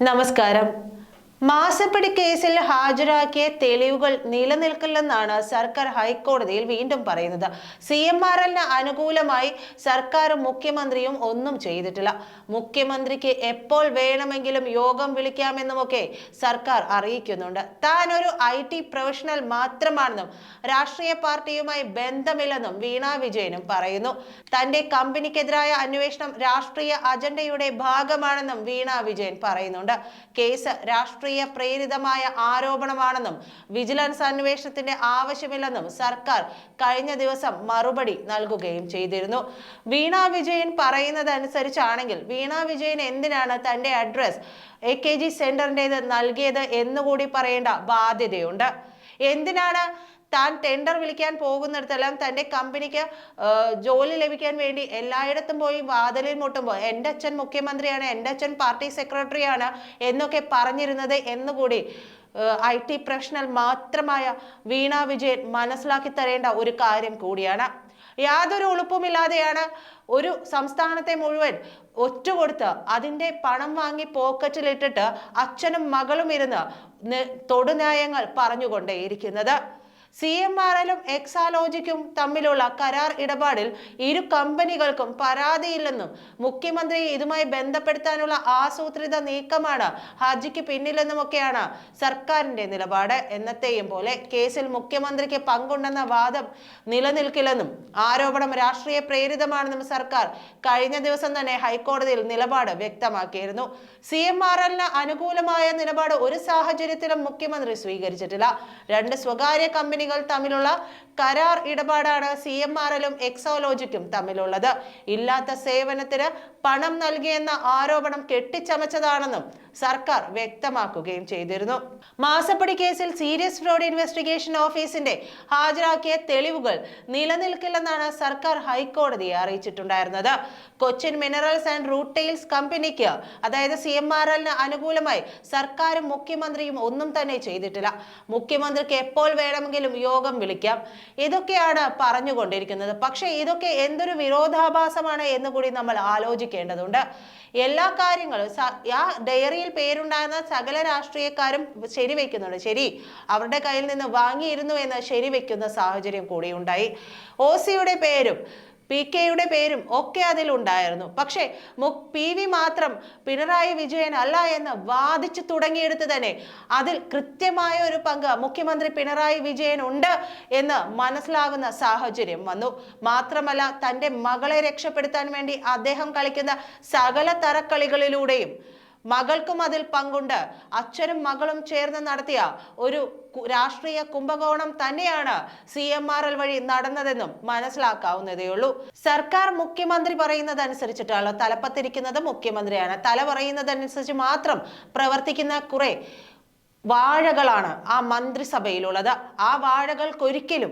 നമസ്കാരം മാസപ്പടി കേസിൽ ഹാജരാക്കിയ തെളിവുകൾ നിലനിൽക്കില്ലെന്നാണ് സർക്കാർ ഹൈക്കോടതിയിൽ വീണ്ടും പറയുന്നത്. സി എം ആർ എല്ലിന് അനുകൂലമായി സർക്കാരും മുഖ്യമന്ത്രിയും ഒന്നും ചെയ്തിട്ടില്ല. മുഖ്യമന്ത്രിക്ക് എപ്പോൾ വേണമെങ്കിലും യോഗം വിളിക്കാമെന്നുമൊക്കെ സർക്കാർ അറിയിക്കുന്നുണ്ട്. താൻ ഒരു ഐ ടി പ്രൊഫഷണൽ മാത്രമാണെന്നും രാഷ്ട്രീയ പാർട്ടിയുമായി ബന്ധമില്ലെന്നും വീണ വിജയനും പറയുന്നു. തന്റെ കമ്പനിക്കെതിരായ അന്വേഷണം രാഷ്ട്രീയ അജണ്ടയുടെ ഭാഗമാണെന്നും വീണ വിജയൻ പറയുന്നുണ്ട്. കേസ് രാഷ്ട്രീയ പ്രേരിതമായ ആരോപണമാണെന്നും വിജിലൻസ് അന്വേഷണത്തിന്റെ ആവശ്യമില്ലെന്നും സർക്കാർ കഴിഞ്ഞ ദിവസം മറുപടി നൽകുകയും ചെയ്തിരുന്നു. വീണ വിജയൻ പറയുന്നതനുസരിച്ചാണെങ്കിൽ വീണ വിജയൻ എന്തിനാണ് തന്റെ അഡ്രസ് എ കെ ജി സെന്ററിന്റെത് നൽകിയത് എന്നുകൂടി പറയേണ്ട ബാധ്യതയുണ്ട്. എന്തിനാണ് താൻ ടെൻഡർ വിളിക്കാൻ പോകുന്നിടത്തെല്ലാം തന്റെ കമ്പനിക്ക് ജോലി ലഭിക്കാൻ വേണ്ടി എല്ലായിടത്തും പോയി വാതിലിൽ മുട്ടുമ്പോൾ എന്റെ അച്ഛൻ മുഖ്യമന്ത്രിയാണ് എന്റെ അച്ഛൻ പാർട്ടി സെക്രട്ടറിയാണ് എന്നൊക്കെ പറഞ്ഞിരുന്നത് എന്നുകൂടി ഐ ടി പ്രൊഫഷണൽ മാത്രമായ വീണ വിജയൻ മനസ്സിലാക്കി തരേണ്ട ഒരു കാര്യം കൂടിയാണ്. യാതൊരു ഉളുപ്പുമില്ലാതെയാണ് ഒരു സംസ്ഥാനത്തെ മുഴുവൻ ഒറ്റുകൊടുത്ത് അതിന്റെ പണം വാങ്ങി പോക്കറ്റിലിട്ടിട്ട് അച്ഛനും മകളും ഇരുന്ന് തൊടുന്യായങ്ങൾ പറഞ്ഞുകൊണ്ടേയിരിക്കുന്നത്. സി എം ആർ എല്ലും എക്സാലോജിക്കും തമ്മിലുള്ള കരാർ ഇടപാടിൽ ഇരു കമ്പനികൾക്കും പരാതിയില്ലെന്നും മുഖ്യമന്ത്രി ഇതുമായി ബന്ധപ്പെടുത്താനുള്ള ആസൂത്രിത നീക്കമാണ് ഹർജിക്ക് പിന്നിലെന്നുമൊക്കെയാണ് സർക്കാരിന്റെ നിലപാട്. എന്നത്തെയും പോലെ കേസിൽ മുഖ്യമന്ത്രിക്ക് പങ്കുണ്ടെന്ന വാദം നിലനിൽക്കില്ലെന്നും ആരോപണം രാഷ്ട്രീയ പ്രേരിതമാണെന്നും സർക്കാർ കഴിഞ്ഞ ദിവസം തന്നെ ഹൈക്കോടതിയിൽ നിലപാട് വ്യക്തമാക്കിയിരുന്നു. സി എം ആർ എല്ലിന് അനുകൂലമായ നിലപാട് ഒരു സാഹചര്യത്തിലും മുഖ്യമന്ത്രി സ്വീകരിച്ചിട്ടില്ല. രണ്ട് സ്വകാര്യ കമ്പനികൾ തമ്മിലുള്ള കരാർ ഇടപാടാണ് സി എം ആർ എല്ലും എക്സോലോജിക്കും തമ്മിലുള്ളത്. ഇല്ലാത്ത സേവനത്തിന് പണം നൽകിയെന്ന ആരോപണം കെട്ടിച്ചമച്ചതാണെന്നും സർക്കാർ വ്യക്തമാക്കുകയും ചെയ്തിരുന്നു. മാസപ്പടി കേസിൽ സീരിയസ് ഫ്രോഡ് ഇൻവെസ്റ്റിഗേഷൻ ഓഫീസിന്റെ ഹാജരാക്കിയ തെളിവുകൾ നിലനിൽക്കില്ലെന്നാണ് സർക്കാർ ഹൈക്കോടതിയെ അറിയിച്ചിട്ടുണ്ടായിരുന്നത്. കൊച്ചിൻ മിനറൽസ് ആൻഡ് റൂട്ടെയിൽസ് കമ്പനിക്ക് അതായത് സി എം ആർ എല്ലിന് അനുകൂലമായി സർക്കാരും മുഖ്യമന്ത്രിയും ഒന്നും തന്നെ ചെയ്തിട്ടില്ല. മുഖ്യമന്ത്രിക്ക് എപ്പോൾ വേണമെങ്കിലും യോഗം വിളിക്കാം. ഇതൊക്കെയാണ് പറഞ്ഞുകൊണ്ടിരിക്കുന്നത്. പക്ഷേ ഇതൊക്കെ എന്തൊരു വിരോധാഭാസമാണ് എന്ന് കൂടി നമ്മൾ ആലോചിക്കേണ്ടതുണ്ട്. എല്ലാ കാര്യങ്ങളും ആ ആ ഡയറിയിൽ പേരുണ്ടായിരുന്ന സകല രാഷ്ട്രീയക്കാരും ശരിവെക്കുന്നുണ്ട്. ശരി അവരുടെ കയ്യിൽ നിന്ന് വാങ്ങിയിരുന്നു എന്ന് ശരിവെക്കുന്ന സാഹചര്യം കൂടി ഉണ്ടായി ഒ സിയുടെ പേരും പി കെയുടെ പേരും ഒക്കെ അതിലുണ്ടായിരുന്നു പക്ഷേ പി വി മാത്രം പിണറായി വിജയൻ അല്ല എന്ന് വാദിച്ചു തുടങ്ങിയെടുത്ത് തന്നെ അതിൽ കൃത്യമായ ഒരു പങ്ക് മുഖ്യമന്ത്രി പിണറായി വിജയൻ ഉണ്ട് എന്ന് മനസ്സിലാവുന്ന സാഹചര്യം വന്നു. മാത്രമല്ല തന്റെ മകളെ രക്ഷപ്പെടുത്താൻ വേണ്ടി അദ്ദേഹം കളിക്കുന്ന സകല തരക്കളികളിലൂടെയും മകൾക്കും അതിൽ പങ്കുണ്ട്. അച്ഛനും മകളും ചേർന്ന് നടത്തിയ ഒരു രാഷ്ട്രീയ കുംഭകോണം തന്നെയാണ് സി എം ആർ എൽ വഴി നടന്നതെന്നും മനസ്സിലാക്കാവുന്നതേയുള്ളൂ സർക്കാർ മുഖ്യമന്ത്രി പറയുന്നത് അനുസരിച്ചിട്ടാണല്ലോ തലപ്പത്തിരിക്കുന്നത്. മുഖ്യമന്ത്രിയാണ്. തല പറയുന്നതനുസരിച്ച് മാത്രം പ്രവർത്തിക്കുന്ന കുറെ വാഴകളാണ് ആ മന്ത്രിസഭയിലുള്ളത്. ആ വാഴകൾക്കൊരിക്കലും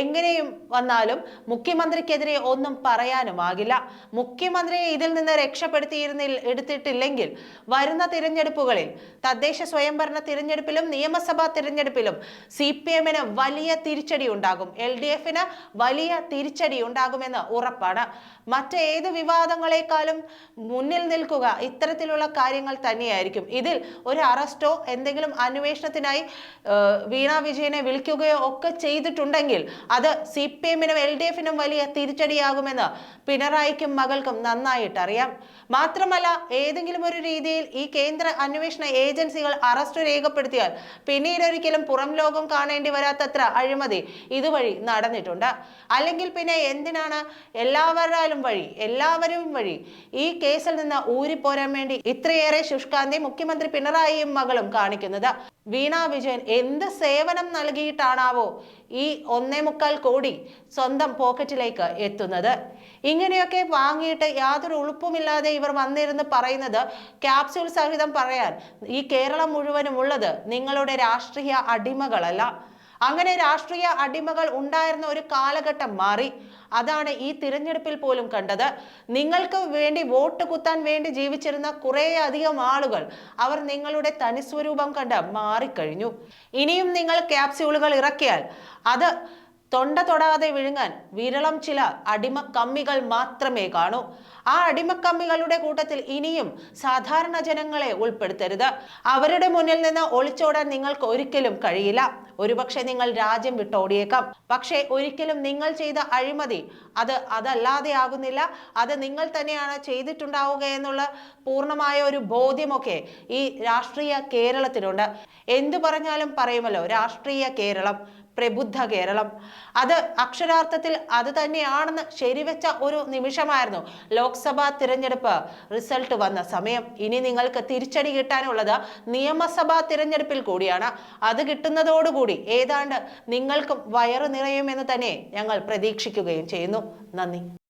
എങ്ങനെയും വന്നാലും മുഖ്യമന്ത്രിക്കെതിരെ ഒന്നും പറയാനും പറയാനുമാകില്ല മുഖ്യമന്ത്രിയെ ഇതിൽ നിന്ന് രക്ഷപ്പെടുത്തിയിരുന്നിൽ എടുത്തിട്ടില്ലെങ്കിൽ വരുന്ന തിരഞ്ഞെടുപ്പുകളിൽ തദ്ദേശ സ്വയംഭരണ തിരഞ്ഞെടുപ്പിലും നിയമസഭാ തിരഞ്ഞെടുപ്പിലും സി പി എമ്മിന് വലിയ തിരിച്ചടി ഉണ്ടാകും. എൽ ഡി എഫിന് വലിയ തിരിച്ചടി ഉണ്ടാകുമെന്ന് ഉറപ്പാണ്. മറ്റേത് വിവാദങ്ങളെക്കാളും മുന്നിൽ നിൽക്കുക ഇത്തരത്തിലുള്ള കാര്യങ്ങൾ തന്നെയായിരിക്കും. ഇതിൽ ഒരു അറസ്റ്റോ എന്തെങ്കിലും അന്വേഷണത്തിനായി വീണ വിജയനെ വിളിക്കുകയോ ഒക്കെ ചെയ്തിട്ടുണ്ടെങ്കിൽ അത് സി പി എമ്മിനും എൽ ഡി എഫിനും വലിയ തിരിച്ചടിയാകുമെന്ന് പിണറായിക്കും മകൾക്കും നന്നായിട്ട് അറിയാം മാത്രമല്ല ഏതെങ്കിലും ഒരു രീതിയിൽ ഈ കേന്ദ്ര അന്വേഷണ ഏജൻസികൾ അറസ്റ്റ് രേഖപ്പെടുത്തിയാൽ പിന്നീട് ഒരിക്കലും പുറം ലോകം കാണേണ്ടി വരാത്തത്ര അഴിമതി ഇതുവഴി നടന്നിട്ടുണ്ട്. അല്ലെങ്കിൽ പിന്നെ എന്തിനാണ് എല്ലാവരാലും വഴി എല്ലാവരും വഴി ഈ കേസിൽ നിന്ന് ഊരിപ്പോരാൻ വേണ്ടി ഇത്രയേറെ ശുഷ്കാന്തി മുഖ്യമന്ത്രി പിണറായിയും മകളും കാണിക്കുന്നത്? വീണാ വിജയൻ എന്ത് സേവനം നൽകിയിട്ടാണാവോ ഈ ഒന്നേ മുക്കാൽ കോടി സ്വന്തം പോക്കറ്റിലേക്ക് എത്തുന്നത്. ഇങ്ങനെയൊക്കെ വാങ്ങിയിട്ട് യാതൊരു ഉളുപ്പുമില്ലാതെ ഇവർ വന്നിരുന്ന് പറയുന്നത് ക്യാപ്സ്യൂൾ സഹിതം പറയാൻ ഈ കേരളം മുഴുവനും ഉള്ളത് നിങ്ങളുടെ രാഷ്ട്രീയ അടിമകളല്ല. അങ്ങനെ രാഷ്ട്രീയ അടിമകൾ ഉണ്ടായിരുന്ന ഒരു കാലഘട്ടം മാറി. അതാണ് ഈ തിരഞ്ഞെടുപ്പിൽ പോലും കണ്ടത്. നിങ്ങൾക്ക് വേണ്ടി വോട്ട് കുത്താൻ വേണ്ടി ജീവിച്ചിരുന്ന കുറേയധികം ആളുകൾ അവർ നിങ്ങളുടെ തനിസ്വരൂപം കണ്ട് മാറിക്കഴിഞ്ഞു. ഇനിയും നിങ്ങൾ ക്യാപ്സ്യൂളുകൾ ഇറക്കിയാൽ അത് തൊണ്ട തൊടാതെ വിഴുങ്ങാൻ വിരളം ചില അടിമക്കമ്മികൾ മാത്രമേ കാണൂ. ആ അടിമക്കമ്മികളുടെ കൂട്ടത്തിൽ ഇനിയും സാധാരണ ജനങ്ങളെ ഉൾപ്പെടുത്തരുത്. അവരുടെ മുന്നിൽ നിന്ന് ഒളിച്ചോടാൻ നിങ്ങൾക്ക് ഒരിക്കലും കഴിയില്ല. ഒരുപക്ഷെ നിങ്ങൾ രാജ്യം വിട്ടോടിയേക്കാം. പക്ഷേ ഒരിക്കലും നിങ്ങൾ ചെയ്ത അഴിമതി അത് അതല്ലാതെ ആകുന്നില്ല അത് നിങ്ങൾ തന്നെയാണ് ചെയ്തിട്ടുണ്ടാവുക എന്നുള്ള പൂർണമായ ഒരു ബോധ്യമൊക്കെ ഈ രാഷ്ട്രീയ കേരളത്തിനുണ്ട് എന്തു പറഞ്ഞാലും പറയുമല്ലോ രാഷ്ട്രീയ കേരളം. പ്രബുദ്ധ കേരളം. അത് അക്ഷരാർത്ഥത്തിൽ അത് തന്നെയാണെന്ന് ശരിവെച്ച ഒരു നിമിഷമായിരുന്നു ലോക്സഭാ തിരഞ്ഞെടുപ്പ് റിസൾട്ട് വന്ന സമയം. ഇനി നിങ്ങൾക്ക് തിരിച്ചടി കിട്ടാനുള്ളത് നിയമസഭാ തിരഞ്ഞെടുപ്പിൽ കൂടിയാണ്. അത് കിട്ടുന്നതോടുകൂടി ഏതാണ്ട് നിങ്ങൾക്കും വയറു നിറയുമെന്ന് തന്നെ ഞങ്ങൾ പ്രതീക്ഷിക്കുകയും ചെയ്യുന്നു. നന്ദി.